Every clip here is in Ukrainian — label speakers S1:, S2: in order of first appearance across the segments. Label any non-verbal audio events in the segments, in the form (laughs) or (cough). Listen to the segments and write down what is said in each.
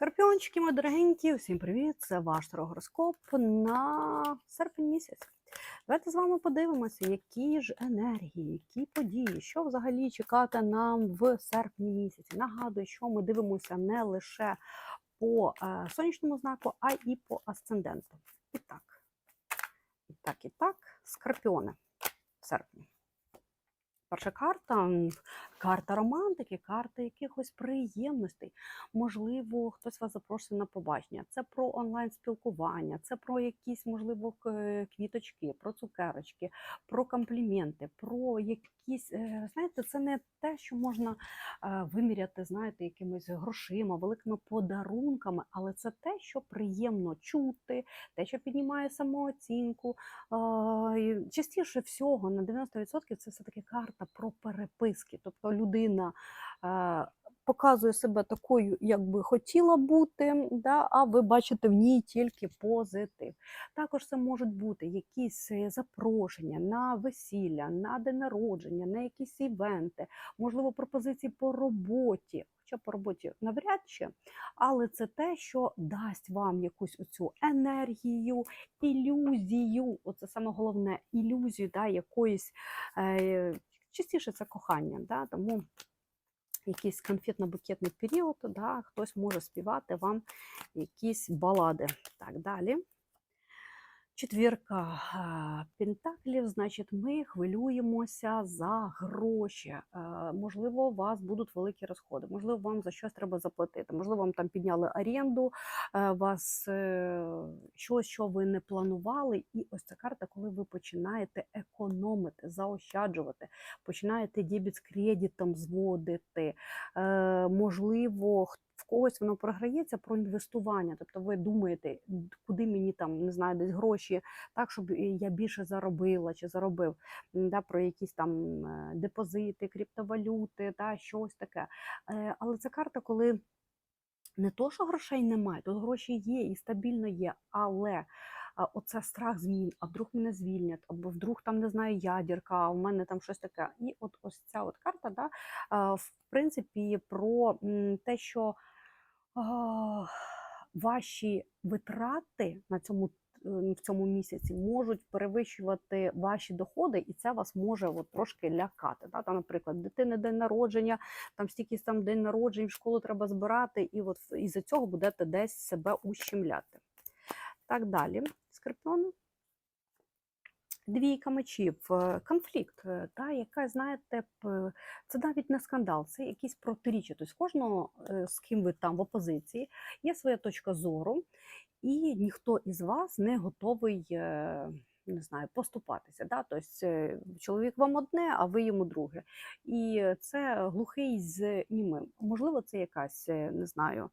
S1: Скорпіончики, мої дорогенькі, усім привіт! Це ваш тарогороскоп на серпень місяць. Давайте з вами подивимося, які ж енергії, які події, що взагалі чекати нам в серпні місяці. Нагадую, що ми дивимося не лише по е, сонячному знаку, а й по асценденту. І так, і так, і так, скорпіони в серпні. Перша карта карта романтики, карта якихось приємностей. Можливо, хтось вас запрошує на побачення. Це про онлайн-спілкування, це про якісь, можливо, квіточки, про цукерочки, про компліменти, про якісь, е, знаєте, це не те, що можна е, виміряти, знаєте, якимись грошима, великими подарунками, але це те, що приємно чути, те, що піднімає самооцінку. Частіше всього, на 90% це все-таки карта про переписки. Тобто людина е, показує себе такою, як би хотіла бути, да, а ви бачите в ній тільки позитив. Також це можуть бути якісь е, запрошення на весілля, на день народження, на якісь івенти, можливо, пропозиції по роботі. Хоча по роботі навряд чи, але це те, що дасть вам якусь оцю енергію, ілюзію. Оце саме головне ілюзію да, якоїсь. Е, частіше це кохання, да, тому якийсь конфетно-букетний період, да, хтось може співати вам якісь балади. Так, далі. Четвірка пентаклів, значить, ми хвилюємося за гроші. Е, Можливо, у вас будуть великі розходи, можливо, вам за щось треба заплатити, можливо, вам там підняли оренду, е, вас е, щось, що ви не планували. І ось ця карта, коли ви починаєте економити, заощаджувати, починаєте дебіт з кредитом зводити. Е, Можливо, в когось воно програється про інвестування. Тобто ви думаєте, куди мені там не знаю, десь гроші, так щоб я більше заробила чи заробив да, про якісь там е, депозити, криптовалюти, та щось таке. Е, Але це карта, коли не то, що грошей немає, тут гроші є і стабільно є, але оце страх змін, а вдруг мене звільнять, або вдруг там не знаю ядерка, а в мене там щось таке. І от ось ця от карта, да, в принципі, про те, що а, ваші витрати на цьому. В цьому місяці можуть перевищувати ваші доходи, і це вас може от трошки лякати. Да? Там, наприклад, дитини день народження, там стільки там день народжень, в школу треба збирати, і от із-за цього будете десь себе ущемляти. Так далі, скорпіони. Двійка мечів, е, конфлікт, е, та, яка, знаєте, це навіть не скандал, це якісь протиріччя. Тобто кожного, е, з ким ви там в опозиції, є своя точка зору, і ніхто із вас не готовий. Не знаю, поступатися. Да? Тобто чоловік вам одне, а ви йому друге. І це глухий з німим. Можливо, це якась, не знаю,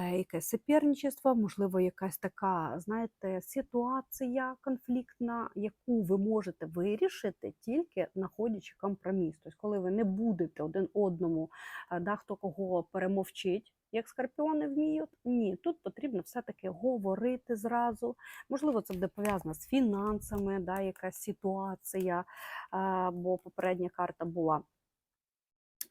S1: якесь суперничество, можливо, якась така, знаєте, ситуація конфліктна, яку ви можете вирішити тільки знаходячи компроміс. Тобто, коли ви не будете один одному, е, да, хто кого перемовчить. Як скорпіони вміють, ні, тут потрібно все-таки говорити зразу. Можливо, це буде пов'язано з фінансами, да, якась ситуація, бо попередня карта була.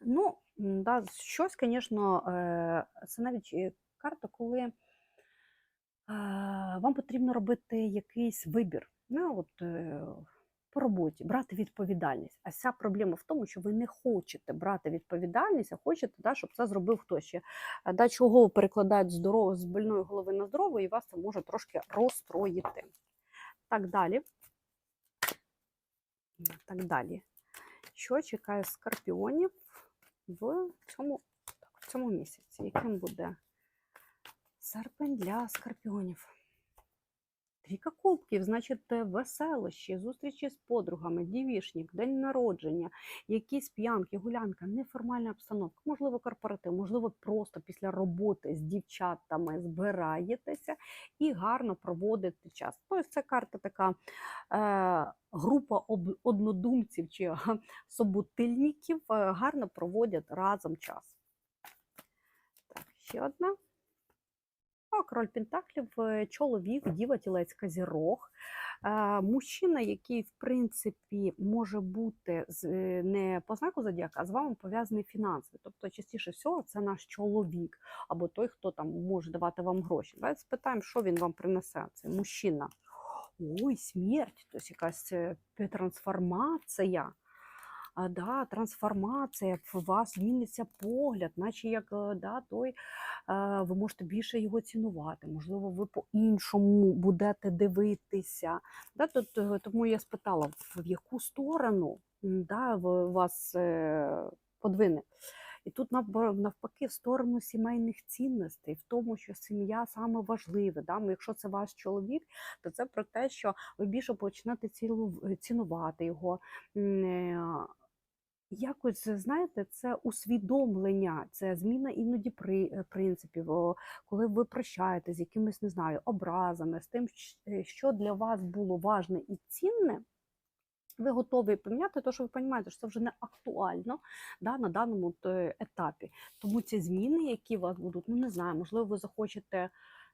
S1: Ну, да, щось, звісно, е, це навіть карта, коли вам потрібно робити якийсь вибір. Ну, от, е, по роботі, брати відповідальність. А вся проблема в тому, що ви не хочете брати відповідальність, а хочете, да, щоб це зробив хтось ще. Е, Да, чого перекладають здорово, з больної голови на здорову, і вас це може трошки розстроїти. Так далі. Так далі. Що чекає скорпіонів в цьому, так, в цьому місяці? Яким буде серпень для скорпіонів? Трійка кубків, значить, веселощі, зустрічі з подругами, дівішник, день народження, якісь п'янки, гулянка, неформальна обстановка, можливо, корпоратив, можливо, просто після роботи з дівчатами збираєтеся і гарно проводите час. Тобто це карта така е, група однодумців чи собутильників е, гарно проводять разом час. Так, ще одна. Король Пентаклів, е, чоловік, діва, тілець, козірог. Е, Мужчина, який, в принципі, може бути е, не по знаку зодіака, а з вами пов'язаний фінансово. Тобто, частіше всього, це наш чоловік або той, хто там може давати вам гроші. Давайте спитаємо, що він вам принесе. Це мужчина. Ой, смерть, тобто якась е, трансформація. Да, трансформація, в вас зміниться погляд, наче як е, да, той, е, ви можете більше його цінувати, можливо, ви по-іншому будете дивитися. Да, е, тому я спитала, в яку сторону да, вас е, подвине. І тут навпаки в сторону сімейних цінностей, в тому, що сім'я саме важливе. Да? Якщо це ваш чоловік, то це про те, що ви більше почнете цінувати його. М, е, Якось, знаєте, це усвідомлення, це зміна іноді при, е, принципів, коли ви прощаєте з якимись, не знаю, образами, з тим, е, що для вас було важне і цінне, ви готові поміняти, тому що ви розумієте, що це вже не актуально да, на даному етапі. Тому ці зміни, які у вас будуть, ну не знаю, можливо, ви захочете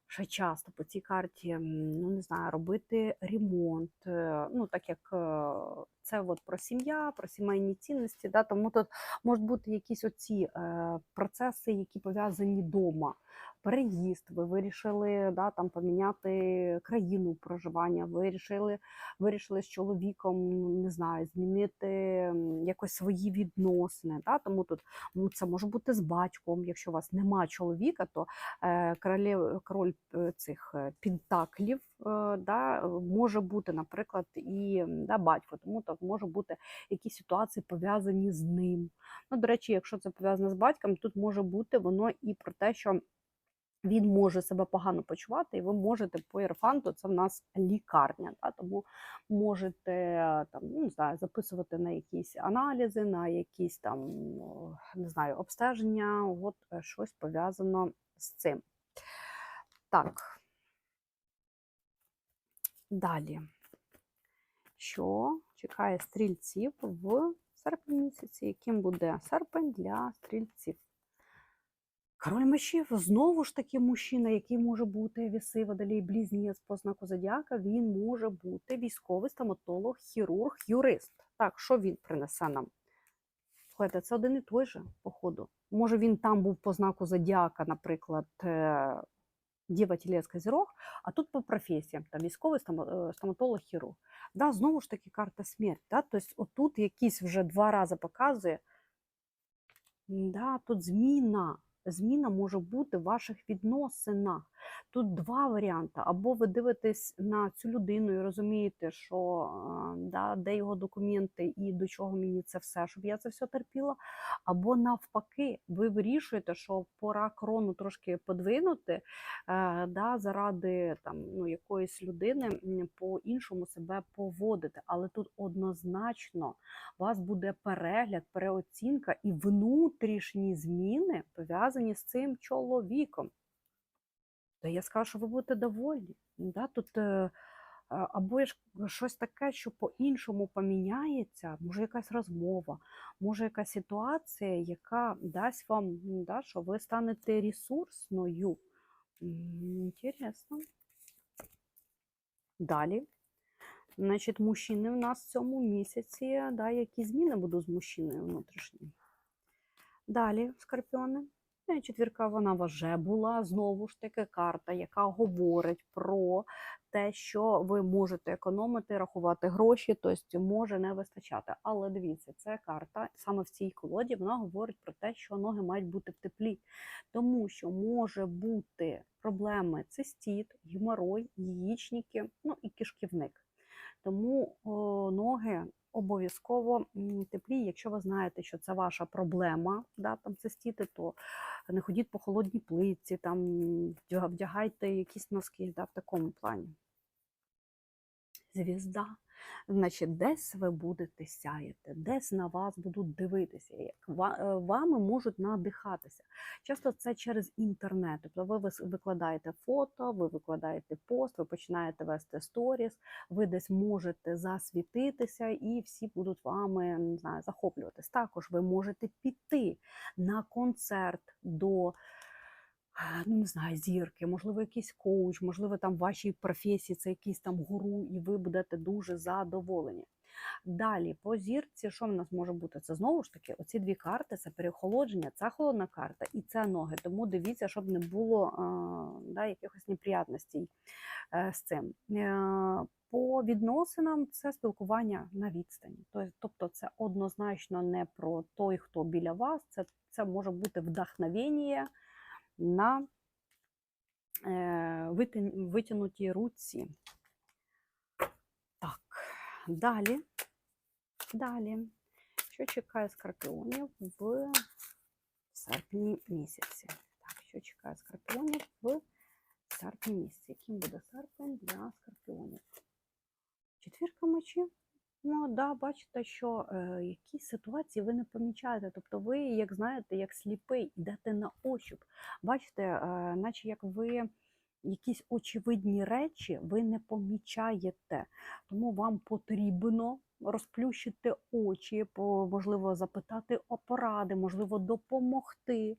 S1: ще часто по цій карті, ну не знаю, робити ремонт. е, Ну, так як е, це от про сім'я, про сімейні цінності. Да, тому тут можуть бути якісь оці е, процеси, які пов'язані вдома. Переїзд, ви вирішили да, там, поміняти країну проживання, вирішили, вирішили з чоловіком, ну, не знаю, змінити якось свої відносини. Да? Тому тут це може бути з батьком. Якщо у вас нема чоловіка, то е, королів, король е, цих е, пентаклів е, да, може бути, наприклад, і да, батько. Тому так може бути якісь ситуації пов'язані з ним. Ну, до речі, якщо це пов'язано з батьком, тут може бути воно і про те, що він може себе погано почувати, і ви можете по єрфанту, це в нас лікарня, да, тому можете е, там, ну, не знаю, записувати на якісь аналізи, на якісь там не знаю, обстеження, от е, щось пов'язано з цим. Так. Далі. Що чекає стрільців в серпні місяці? Яким буде серпень для стрільців? Король мечів знову ж таки мужчина, який може бути віси водолій близнець по знаку зодіака, він може бути військовий стоматолог, хірург, юрист. Так, що він принесе нам? Слухайте, це один і той же, походу. Може, він там був по знаку зодіака, наприклад, е, Діва Тілець Козірог, а тут по професіям, там військовий е, стоматолог, хірург. Да, знову ж таки, карта смерть. Да? Тобто, отут якісь вже два рази показує, Да, тут зміна. Зміна може бути в ваших відносинах. Тут два варіанти. Або ви дивитесь на цю людину і розумієте, що да, де його документи і до чого мені це все, щоб я це все терпіла. Або навпаки, ви вирішуєте, що пора крону трошки подвинути е, да, заради там, ну, якоїсь людини по-іншому себе поводити. Але тут однозначно у вас буде перегляд, переоцінка і внутрішні зміни пов'язані з цим чоловіком. То я скажу, що ви будете довольні. Да? Тут а- або ж щось таке, що по-іншому поміняється, може якась розмова, може якась ситуація, яка дасть вам, да, що ви станете ресурсною. Інтересно. Далі. Значить, мужчини в нас в цьому місяці, да, які зміни будуть з мужчиною внутрішнім. Далі, скорпіони. Четвірка вона вже була знову ж таки карта, яка говорить про те, що ви можете економити, рахувати гроші, тобто може не вистачати. Але дивіться, це карта саме в цій колоді вона говорить про те, що ноги мають бути в теплі, тому що може бути проблеми цистіт, геморой, яєчники, ну і кишківник. Тому о, ноги обов'язково теплі. Якщо ви знаєте, що це ваша проблема, да, там цистіти, то не ходіть по холодній плитці, там вдягайте якісь носки да, в такому плані. Звізда. Значить, десь ви будете сяяти, десь на вас будуть дивитися, як е, вами можуть надихатися. Часто це через інтернет. Тобто ви викладаєте фото, ви викладаєте пост, ви починаєте вести сторіс, ви десь можете засвітитися, і всі будуть вами не знаю, захоплюватись. Також ви можете піти на концерт до ну не знаю, зірки, можливо, якийсь коуч, можливо, там в вашій професії це якийсь там гуру, і ви будете дуже задоволені. Далі, по зірці, що в нас може бути? Це знову ж таки, оці дві карти це переохолодження, це холодна карта і це ноги. Тому дивіться, щоб не було е, да, якихось неприятностей е, з цим. Е, по відносинам це спілкування на відстані. Тобто, це однозначно не про той, хто біля вас, це, це може бути вдохновення на е, витягнутій руці. Так, далі. Далі. Що чекає скорпіонів в серпні місяці? Так, що чекає скорпіонів в серпні місяці? Яким буде серпень для скорпіонів? Четвірка мечів. Ну, да, бачите, що е, якісь ситуації ви не помічаєте. Тобто ви, як знаєте, як сліпий, йдете на ощуп. Бачите, е, наче як ви якісь очевидні речі ви не помічаєте. Тому вам потрібно розплющити очі, можливо, запитати о поради, можливо, допомогти.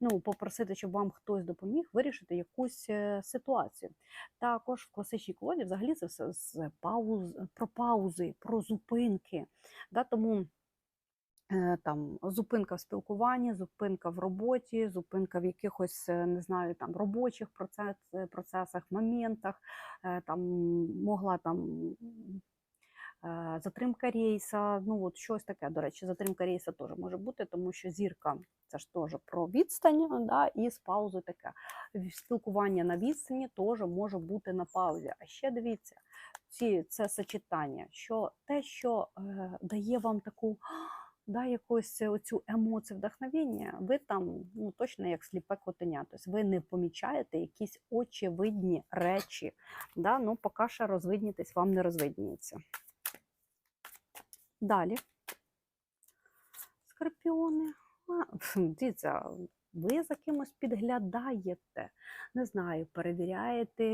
S1: Ну, попросити, щоб вам хтось допоміг вирішити якусь е, ситуацію. Також в класичній колоді взагалі це все з пауз, про паузи, про зупинки. Да, тому е, там зупинка в спілкуванні, зупинка в роботі, зупинка в якихось, е, не знаю, там робочих процес, процесах, моментах, там могла там. Затримка рейса, ну от щось таке. До речі, затримка рейса теж може бути, тому що зірка це ж теж про відстань, да, і з паузою таке. Спілкування на відстані теж може бути на паузі. А ще дивіться, ці, це сочетання, що те, що е, дає вам таку да, якусь оцю емоцію вдохновення, ви там ну, точно як сліпе котеня. Тобто ви не помічаєте якісь очевидні речі. Да? Ну, поки ще розвиднітись, вам не розвидніється. Далі. Скорпіони. А, (laughs) Дивіться, ви за кимось підглядаєте, не знаю, перевіряєте,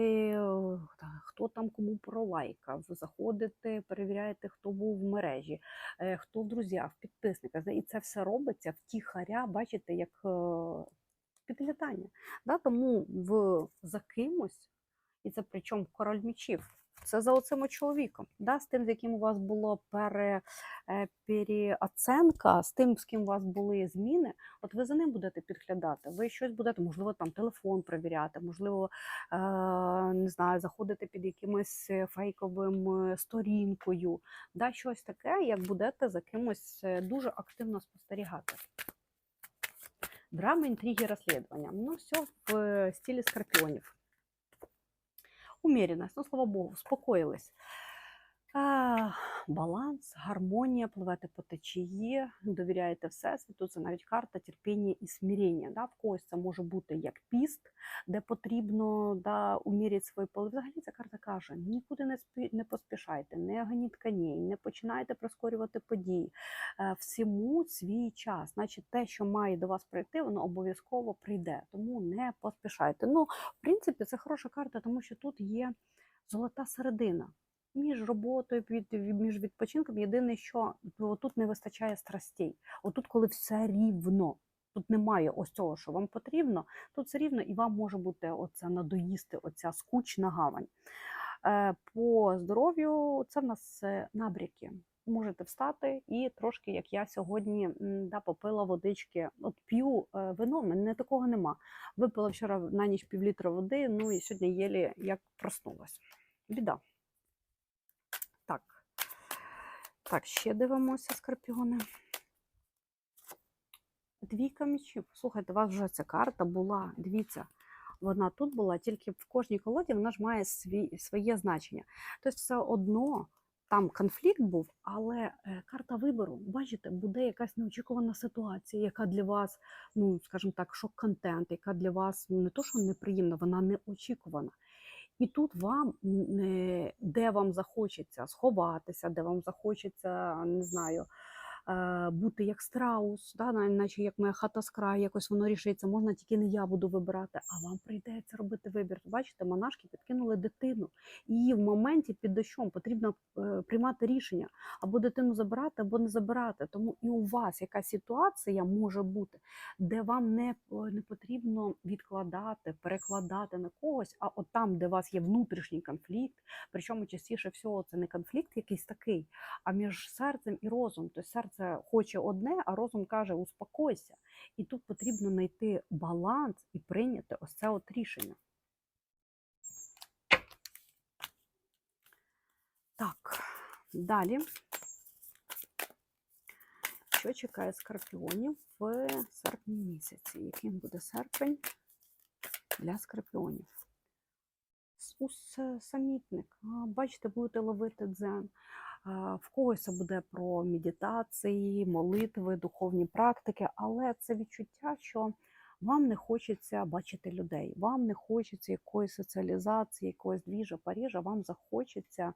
S1: хто там кому пролайкав, заходите, перевіряєте, хто був в мережі, е, хто в друзях, в підписниках. І це все робиться втіхаря, бачите, як е, підглядання. Да? Тому в, за кимось, і це причому король мічів. Це за оцим чоловіком, да, з тим, з яким у вас було пере, е, переоценка, з тим, з ким у вас були зміни, от ви за ним будете підглядати. Ви щось будете, можливо, там телефон перевіряти, можливо, е, не знаю, заходити під якимось фейковим е, сторінкою. Да, щось таке, як будете за кимось е, дуже активно спостерігати. Драми, інтриги, розслідування. Ну, все в стилі скорпіонів. Уміряність, ну, слава Богу, успокоїлись. А, баланс, гармонія, пливете по течії, довіряєте Всесвіту, це навіть карта терпіння і смирення. Да? В когось це може бути як піст, де потрібно да, уміряти свої поли. Взагалі ця карта каже: нікуди не, спі, не поспішайте, не ганіть коней, не починайте прискорювати події. Е, Всьому свій час. Значить, те, що має до вас прийти, воно обов'язково прийде. Тому не поспішайте. Ну, в принципі, це хороша карта, тому що тут є золота середина між роботою, між відпочинком. Єдине, що тут не вистачає страстей. Отут, коли все рівно. Тут немає ось цього, що вам потрібно, тут все рівно і вам може бути оце надоїсти, оця скучна гавань. Е, По здоров'ю це в нас е, набряки. Можете встати і трошки, як я сьогодні да, попила водички. От п'ю е, вино, мене такого нема. Випила вчора на ніч півлітра води, ну і сьогодні єлі як проснулась. Біда. Так. Так, ще дивимося скорпіони. Двійка мечів. Слухайте, у вас вже ця карта була. Дивіться, вона тут була, тільки в кожній колоді вона ж має свій, своє значення. Тобто, все одно там конфлікт був, але е, карта вибору, бачите, буде якась неочікувана ситуація, яка для вас, ну, скажімо так, шок-контент, яка для вас ну, не то, що неприємна, вона неочікувана. І тут вам, м, е, де вам захочеться сховатися, де вам захочеться, не знаю, бути як страус, да, наче як моя хата з краю, якось воно рішиться. Можна тільки не я буду вибирати, а вам прийдеться робити вибір. Бачите, монашки підкинули дитину. Її в моменті під дощом потрібно е, приймати рішення або дитину забирати, або не забирати. Тому і у вас яка ситуація може бути, де вам не, не потрібно відкладати, перекладати на когось, а от там, де у вас є внутрішній конфлікт, причому частіше всього це не конфлікт якийсь такий, а між серцем і розумом. Тобто серце хоче одне, а розум каже успокойся. І тут потрібно знайти баланс і прийняти ось це от рішення. Так, далі. Що чекає скорпіонів в серпні місяці? Яким буде серпень для скорпіонів? Самітник. Бачите, будете ловити дзен. В когось це буде про медитації, молитви, духовні практики, але це відчуття, що вам не хочеться бачити людей, вам не хочеться якоїсь соціалізації, якогось двіжа, Парижа, вам захочеться.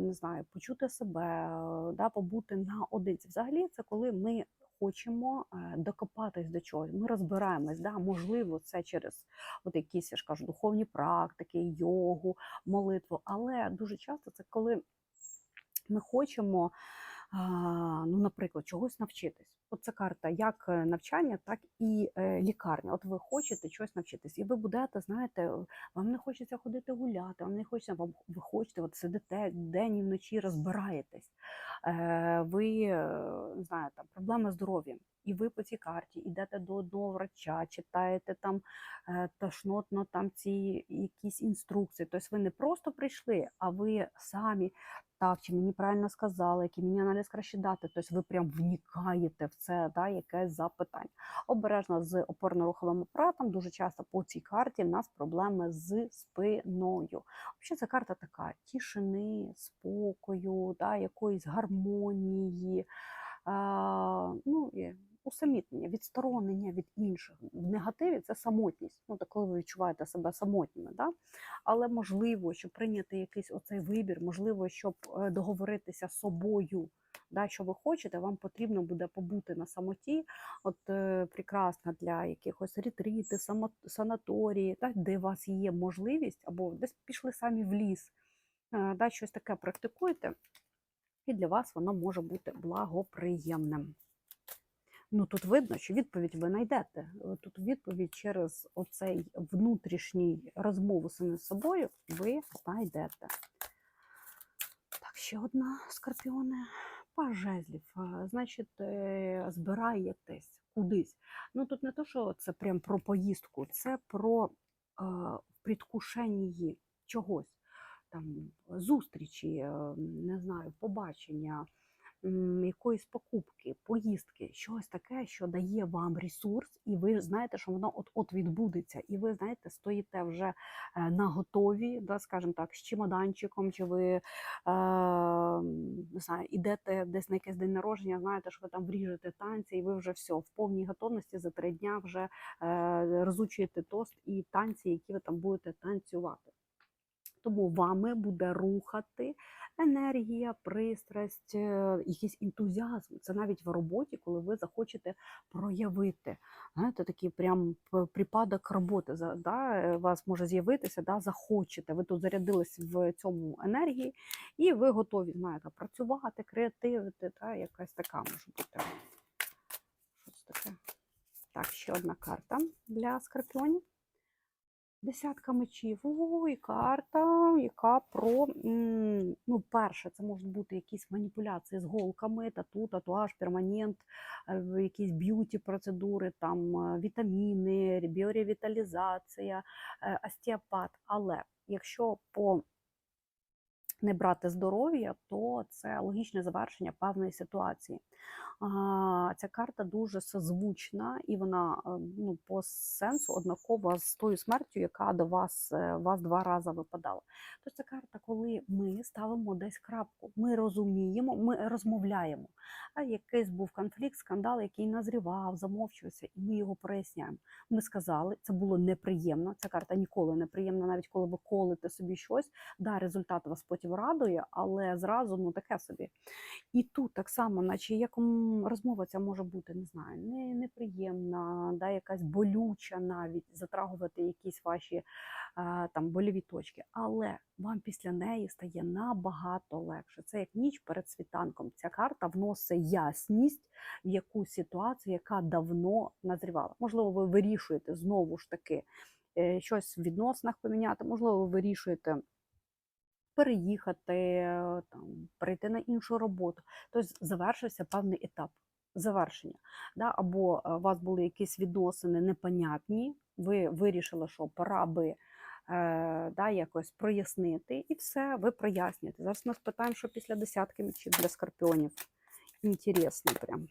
S1: Не знаю, почути себе, да, побути наодинці. Взагалі, це коли ми хочемо е, докопатись до чогось. Ми розбираємось, да, можливо, це через от якісь, я ж кажу, духовні практики, йогу, молитву. Але дуже часто це коли ми хочемо, ну, наприклад, чогось навчитись. От це карта як е, навчання, так і е, лікарня. От ви хочете чогось навчитись, і ви будете, знаєте, вам не хочеться ходити гуляти, вам не хочеться, вам ви хочете, от сидите день і вночі розбираєтесь. Е, ви знаєте, там проблеми з здоров'ям. І ви по цій карті йдете до одного врача, читаєте там е, тошнотно там ці якісь інструкції. Тобто ви не просто прийшли, а ви самі так, чи мені правильно сказали, який мені аналіз краще дати. Тобто ви прям вникаєте в це, да, якесь запитання. Обережно з опорно-руховим апаратом. Дуже часто по цій карті в нас проблеми з спиною. Взагалі, ця карта така тишини, спокою, да, якоїсь гармонії. А, ну, і усамітнення, відсторонення від інших. В негативі це самотність. Ну, так коли ви відчуваєте себе самотніми. Да? Але можливо, щоб прийняти якийсь оцей вибір, можливо, щоб е, договоритися з собою, да, що ви хочете, вам потрібно буде побути на самоті. От е, прекрасно для якихось ретріти, само- санаторії, да, де у вас є можливість, або десь пішли самі в ліс, е, да, щось таке практикуєте, і для вас воно може бути благоприємним. Ну, тут видно, що відповідь ви знайдете. Е, Тут відповідь через оцей внутрішній розмову самим собою ви знайдете. Так, ще одна скорпіони. Паж жезлів. Е, Значить, е, збираєтесь кудись. Ну тут не то, що це прям про поїздку, це про е, предвкушенні чогось. Там зустрічі, е, не знаю, побачення, якоїсь покупки, поїздки, щось таке, що дає вам ресурс, і ви знаєте, що воно от-от відбудеться. І ви знаєте, стоїте вже е, на готові, да, скажімо так, з чемоданчиком, чи ви е, не знаю, ідете десь на якийсь день народження, знаєте, що ви там вріжете танці, і ви вже все в повній готовності за три дня вже е, розучуєте тост і танці, які ви там будете танцювати. Тому вами буде рухати енергія, пристрасть, е, якийсь ентузіазм. Це навіть в роботі, коли ви захочете проявити. Знаєте, такий прям припадок роботи да, е, вас може з'явитися, да, захочете. Ви тут зарядились в цьому енергії, і ви готові знаєте, працювати, креативити. Да, якась така може бути. Щось таке. Так, ще одна карта для скорпіонів. Десятка мечів. і карта, яка про ну, перше, це можуть бути якісь маніпуляції з голками, тату, татуаж, перманент, е, якісь б'юті процедури, там е, вітаміни, біоревіталізація, е, остеопат. Але якщо по не брати здоров'я, то це логічне завершення певної ситуації. Ця карта дуже созвучна, і вона е, ну, по сенсу однакова з тою смертю, яка до вас, е, вас два рази випадала. Тобто це карта, коли ми ставимо десь крапку, ми розуміємо, ми розмовляємо. А якийсь був конфлікт, скандал, який назрівав, замовчувався, і ми його проясняємо. Ми сказали, це було неприємно. Ця карта ніколи не приємна, навіть коли ви колите собі щось. Да, результат вас потім фінансів радує, але зразу ну таке собі. І тут так само, наче як розмова ця може бути, не знаю, не, неприємна, да, якась болюча навіть затрагувати якісь ваші а, там больові точки. Але вам після неї стає набагато легше. Це як ніч перед світанком. Ця карта вносить ясність в якусь ситуацію, яка давно назрівала. Можливо, ви вирішуєте знову ж таки е, щось в відносинах поміняти, можливо, ви вирішуєте переїхати, е, там, перейти на іншу роботу. Тобто завершився певний етап завершення. Да? Або е, у вас були якісь відносини непонятні, ви вирішили, що пора би е, да, якось прояснити, і все, ви прояснюєте. Зараз ми спитаємо, що після десятки мечів для скорпіонів. Інтересно прям.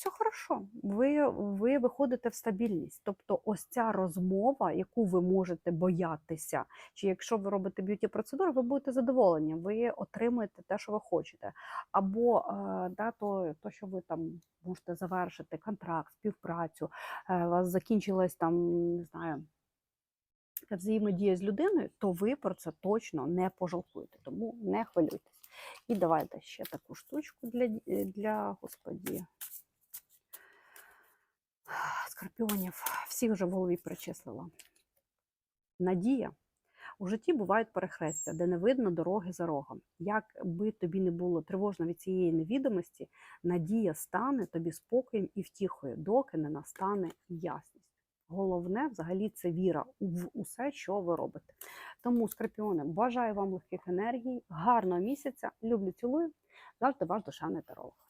S1: Все хорошо, ви, ви виходите в стабільність. Тобто, ось ця розмова, яку ви можете боятися, чи якщо ви робите б'юті процедуру, ви будете задоволені, ви отримуєте те, що ви хочете. Або е, да, то, то, що ви там можете завершити контракт, співпрацю, е, у вас закінчилась там, не знаю. Взаємодія з людиною, то ви про це точно не пожалкуєте, тому не хвилюйтесь. І давайте ще таку штучку для, для господі, скорпіонів. Всіх вже в голові перечислила. Надія. У житті бувають перехрестя, де не видно дороги за рогом. Як би тобі не було тривожно від цієї невідомості, надія стане тобі спокоєм і втіхою, доки не настане ясність. Головне взагалі це віра в усе, що ви робите. Тому, скорпіони, бажаю вам легких енергій, гарного місяця. Люблю, цілую. Завжди ваш душевний таролог.